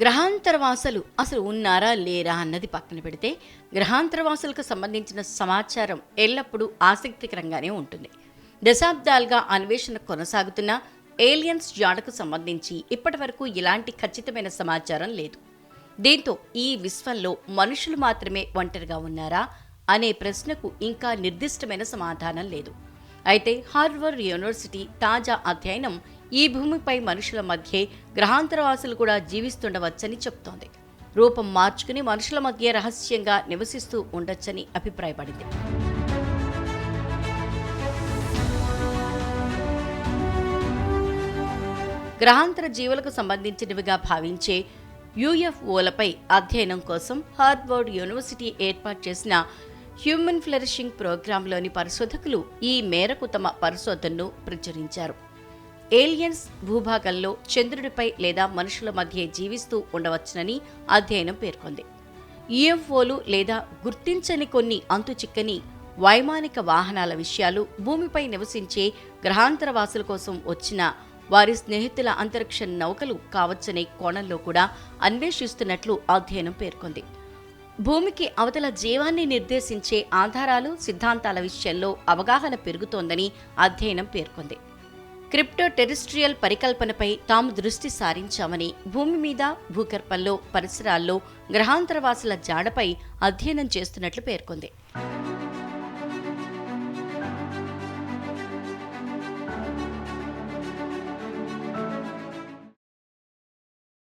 గ్రహాంతరవాసులు అసలు ఉన్నారా లేరా అన్నది పక్కన పెడితే గ్రహాంతరవాసులకు సంబంధించిన సమాచారం ఎల్లప్పుడూ ఆసక్తికరంగానే ఉంటుంది. దశాబ్దాలుగా అన్వేషణ కొనసాగుతున్న ఏలియన్స్ జాడకు సంబంధించి ఇప్పటి వరకు ఇలాంటి ఖచ్చితమైన సమాచారం లేదు. దీంతో ఈ విశ్వంలో మనుషులు మాత్రమే ఒంటరిగా ఉన్నారా అనే ప్రశ్నకు ఇంకా నిర్దిష్టమైన సమాధానం లేదు. అయితే హార్వర్డ్ యూనివర్సిటీ తాజా అధ్యయనం ఈ భూమిపై మనుషుల మధ్య గ్రహాంతరవాసులు కూడా జీవిస్తుండవచ్చని చెప్తోంది. రూపం మార్చుకుని మనుషుల మధ్య రహస్యంగా నివసిస్తూ ఉండొచ్చని అభిప్రాయపడింది. గ్రహాంతర జీవులకు సంబంధించినవిగా భావించే యుఎఫ్ఓలపై అధ్యయనం కోసం హార్వర్డ్ యూనివర్సిటీ ఏర్పాటు చేసిన హ్యూమన్ ఫ్లరిషింగ్ ప్రోగ్రాంలోని పరిశోధకులు ఈ మేరకు తమ పరిశోధనను ప్రచురించారు. ఏలియన్స్ భూభాగంలో చంద్రుడిపై లేదా మనుషుల మధ్య జీవిస్తూ ఉండవచ్చునని అధ్యయనం పేర్కొంది. యుఎఫ్ఓలు లేదా గుర్తించని కొన్ని అంతుచిక్కని వైమానిక వాహనాల విషయాలు భూమిపై నివసించే గ్రహాంతరవాసుల కోసం వచ్చిన వారి స్నేహితుల అంతరిక్ష నౌకలు కావచ్చనే కోణంలో కూడా అన్వేషిస్తున్నట్లు అధ్యయనం పేర్కొంది. భూమికి అవతల జీవాన్ని నిర్దేశించే ఆధారాలు సిద్ధాంతాల విషయంలో అవగాహన పెరుగుతోందని అధ్యయనం పేర్కొంది. క్రిప్టో టెరిస్ట్రియల్ పరికల్పనపై తాము దృష్టి సారించామని భూమి మీద భూగర్భంలో పరిసరాల్లో గ్రహాంతరవాసుల జాడపై అధ్యయనం చేస్తున్నట్లు పేర్కొంది.